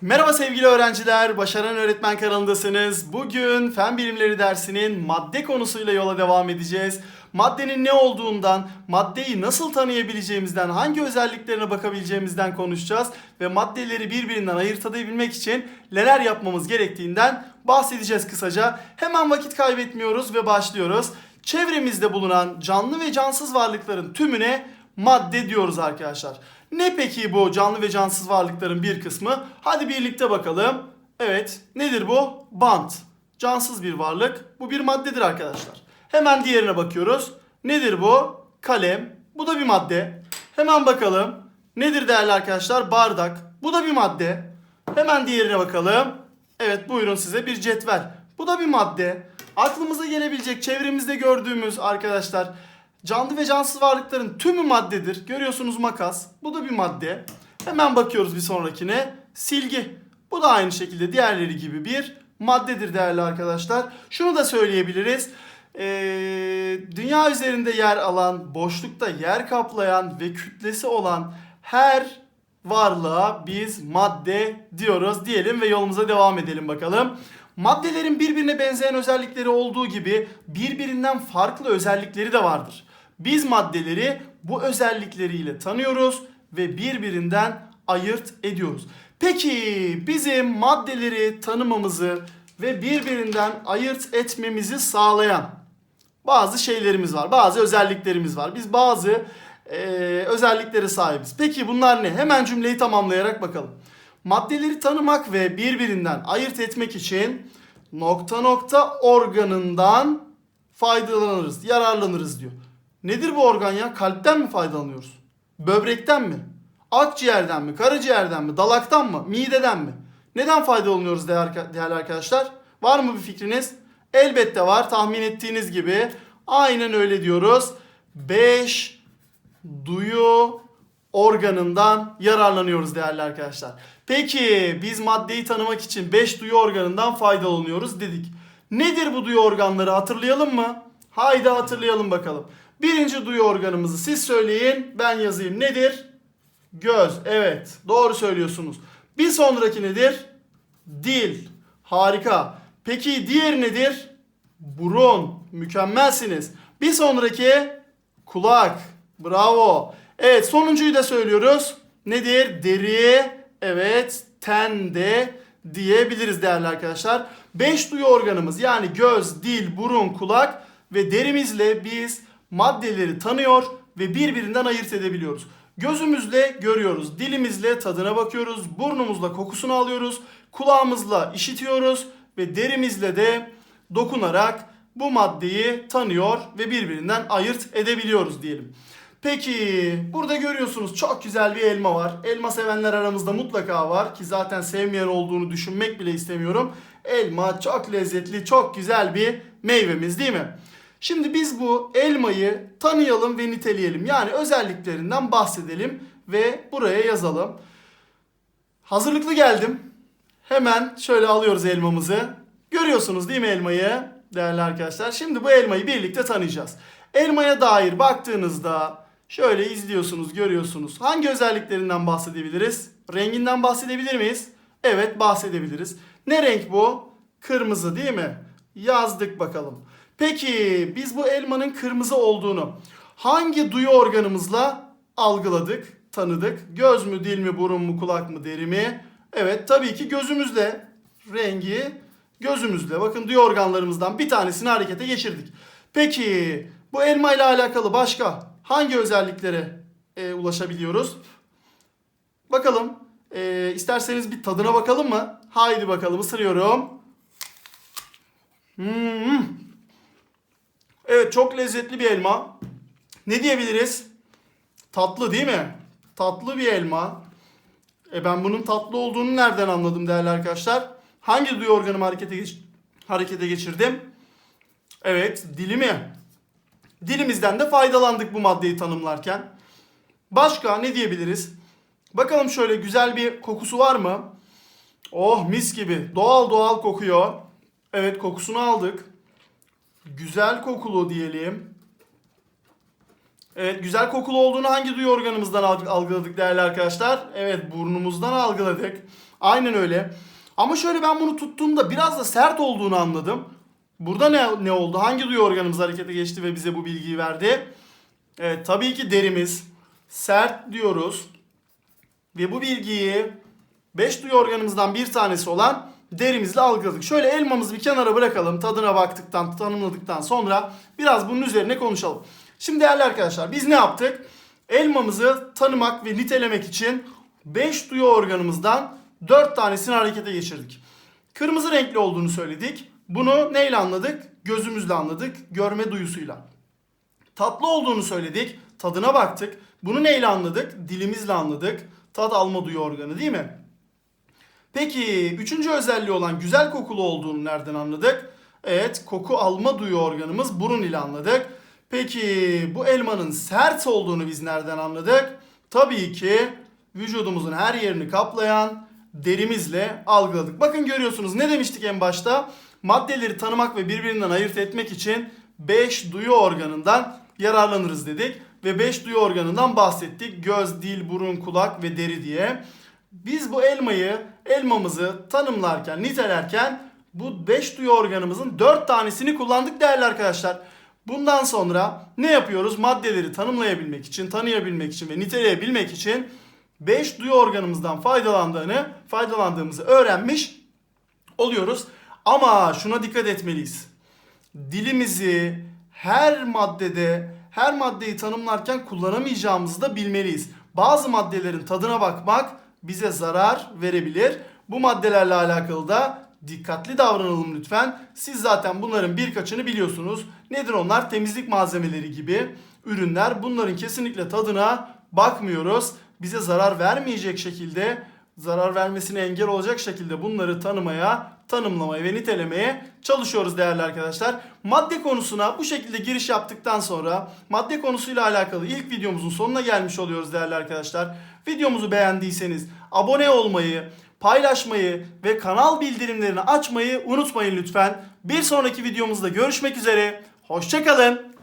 Merhaba sevgili öğrenciler, Başaran Öğretmen kanalındasınız. Bugün Fen Bilimleri dersinin madde konusuyla yola devam edeceğiz. Maddenin ne olduğundan, maddeyi nasıl tanıyabileceğimizden, hangi özelliklerine bakabileceğimizden konuşacağız. Ve maddeleri birbirinden ayırt edebilmek için neler yapmamız gerektiğinden bahsedeceğiz kısaca. Hemen vakit kaybetmiyoruz ve başlıyoruz. Çevremizde bulunan canlı ve cansız varlıkların tümüne madde diyoruz arkadaşlar. Ne peki bu canlı ve cansız varlıkların bir kısmı? Hadi birlikte bakalım. Evet, nedir bu? Bant. Cansız bir varlık. Bu bir maddedir arkadaşlar. Hemen diğerine bakıyoruz. Nedir bu? Kalem. Bu da bir madde. Hemen bakalım. Nedir değerli arkadaşlar? Bardak. Bu da bir madde. Hemen diğerine bakalım. Evet buyurun size bir cetvel. Bu da bir madde. Aklımıza gelebilecek çevremizde gördüğümüz arkadaşlar canlı ve cansız varlıkların tümü maddedir. Görüyorsunuz makas. Bu da bir madde. Hemen bakıyoruz bir sonrakine. Silgi. Bu da aynı şekilde diğerleri gibi bir maddedir değerli arkadaşlar. Şunu da söyleyebiliriz. Ee, dünya üzerinde yer alan, boşlukta yer kaplayan ve kütlesi olan her varlığa biz madde diyoruz diyelim ve yolumuza devam edelim bakalım. Maddelerin birbirine benzeyen özellikleri olduğu gibi birbirinden farklı özellikleri de vardır. Biz maddeleri bu özellikleriyle tanıyoruz ve birbirinden ayırt ediyoruz. Peki bizim maddeleri tanımamızı ve birbirinden ayırt etmemizi sağlayan bazı şeylerimiz var. Bazı özelliklerimiz var. Biz bazı e, özelliklere sahibiz. Peki bunlar ne? Hemen cümleyi tamamlayarak bakalım. Maddeleri tanımak ve birbirinden ayırt etmek için nokta nokta organından faydalanırız, yararlanırız diyor. Nedir bu organ ya? Kalpten mi faydalanıyoruz? Böbrekten mi? Akciğerden mi? Karaciğerden mi? Dalaktan mı? Mideden mi? Neden faydalanıyoruz değer- değerli arkadaşlar? Var mı bir fikriniz? Elbette var. Tahmin ettiğiniz gibi. Aynen öyle diyoruz. 5 duyu organından yararlanıyoruz değerli arkadaşlar. Peki biz maddeyi tanımak için 5 duyu organından faydalanıyoruz dedik. Nedir bu duyu organları hatırlayalım mı? Haydi hatırlayalım bakalım. Birinci duyu organımızı siz söyleyin ben yazayım. Nedir? Göz. Evet doğru söylüyorsunuz. Bir sonraki nedir? Dil. Harika. Peki diğer nedir? Burun. Mükemmelsiniz. Bir sonraki kulak. Bravo. Evet sonuncuyu da söylüyoruz. Nedir? Deri. Evet. Ten de diyebiliriz değerli arkadaşlar. 5 duyu organımız yani göz, dil, burun, kulak ve derimizle biz maddeleri tanıyor ve birbirinden ayırt edebiliyoruz. Gözümüzle görüyoruz, dilimizle tadına bakıyoruz, burnumuzla kokusunu alıyoruz, kulağımızla işitiyoruz ve derimizle de dokunarak bu maddeyi tanıyor ve birbirinden ayırt edebiliyoruz diyelim. Peki burada görüyorsunuz çok güzel bir elma var. Elma sevenler aramızda mutlaka var ki zaten sevmeyen olduğunu düşünmek bile istemiyorum. Elma çok lezzetli, çok güzel bir meyvemiz değil mi? Şimdi biz bu elmayı tanıyalım ve niteleyelim. Yani özelliklerinden bahsedelim ve buraya yazalım. Hazırlıklı geldim. Hemen şöyle alıyoruz elmamızı. Görüyorsunuz değil mi elmayı değerli arkadaşlar? Şimdi bu elmayı birlikte tanıyacağız. Elmaya dair baktığınızda şöyle izliyorsunuz, görüyorsunuz. Hangi özelliklerinden bahsedebiliriz? Renginden bahsedebilir miyiz? Evet bahsedebiliriz. Ne renk bu? Kırmızı değil mi? Yazdık bakalım. Peki biz bu elmanın kırmızı olduğunu hangi duyu organımızla algıladık, tanıdık? Göz mü, dil mi, burun mu, kulak mı, deri mi? Evet tabii ki gözümüzle rengi gözümüzle. Bakın duyu organlarımızdan bir tanesini harekete geçirdik. Peki bu elma ile alakalı başka hangi özelliklere e, ulaşabiliyoruz? Bakalım. E, isterseniz bir tadına bakalım mı? Haydi bakalım ısırıyorum. Hmm. Evet çok lezzetli bir elma. Ne diyebiliriz? Tatlı değil mi? Tatlı bir elma. E ben bunun tatlı olduğunu nereden anladım değerli arkadaşlar? Hangi duyu organımı harekete, geç harekete geçirdim? Evet dilimi. Dilimizden de faydalandık bu maddeyi tanımlarken. Başka ne diyebiliriz? Bakalım şöyle güzel bir kokusu var mı? Oh mis gibi doğal doğal kokuyor. Evet kokusunu aldık. Güzel kokulu diyelim. Evet güzel kokulu olduğunu hangi duyu organımızdan alg- algıladık değerli arkadaşlar? Evet burnumuzdan algıladık. Aynen öyle. Ama şöyle ben bunu tuttuğumda biraz da sert olduğunu anladım. Burada ne, ne oldu? Hangi duyu organımız harekete geçti ve bize bu bilgiyi verdi? Evet tabii ki derimiz. Sert diyoruz. Ve bu bilgiyi 5 duyu organımızdan bir tanesi olan derimizle algıladık. Şöyle elmamızı bir kenara bırakalım. Tadına baktıktan, tanımladıktan sonra biraz bunun üzerine konuşalım. Şimdi değerli arkadaşlar biz ne yaptık? Elmamızı tanımak ve nitelemek için 5 duyu organımızdan 4 tanesini harekete geçirdik. Kırmızı renkli olduğunu söyledik. Bunu neyle anladık? Gözümüzle anladık. Görme duyusuyla. Tatlı olduğunu söyledik. Tadına baktık. Bunu neyle anladık? Dilimizle anladık. Tat alma duyu organı değil mi? Peki üçüncü özelliği olan güzel kokulu olduğunu nereden anladık? Evet koku alma duyu organımız burun ile anladık. Peki bu elmanın sert olduğunu biz nereden anladık? Tabii ki vücudumuzun her yerini kaplayan derimizle algıladık. Bakın görüyorsunuz ne demiştik en başta? Maddeleri tanımak ve birbirinden ayırt etmek için 5 duyu organından yararlanırız dedik. Ve 5 duyu organından bahsettik. Göz, dil, burun, kulak ve deri diye. Biz bu elmayı, elmamızı tanımlarken, nitelerken bu 5 duyu organımızın 4 tanesini kullandık değerli arkadaşlar. Bundan sonra ne yapıyoruz? Maddeleri tanımlayabilmek için, tanıyabilmek için ve niteleyebilmek için 5 duyu organımızdan faydalandığını, faydalandığımızı öğrenmiş oluyoruz. Ama şuna dikkat etmeliyiz. Dilimizi her maddede, her maddeyi tanımlarken kullanamayacağımızı da bilmeliyiz. Bazı maddelerin tadına bakmak bize zarar verebilir. Bu maddelerle alakalı da dikkatli davranalım lütfen. Siz zaten bunların birkaçını biliyorsunuz. Nedir onlar? Temizlik malzemeleri gibi ürünler. Bunların kesinlikle tadına bakmıyoruz. Bize zarar vermeyecek şekilde, zarar vermesine engel olacak şekilde bunları tanımaya, tanımlamaya ve nitelemeye çalışıyoruz değerli arkadaşlar. Madde konusuna bu şekilde giriş yaptıktan sonra madde konusuyla alakalı ilk videomuzun sonuna gelmiş oluyoruz değerli arkadaşlar. Videomuzu beğendiyseniz abone olmayı, paylaşmayı ve kanal bildirimlerini açmayı unutmayın lütfen. Bir sonraki videomuzda görüşmek üzere. Hoşçakalın.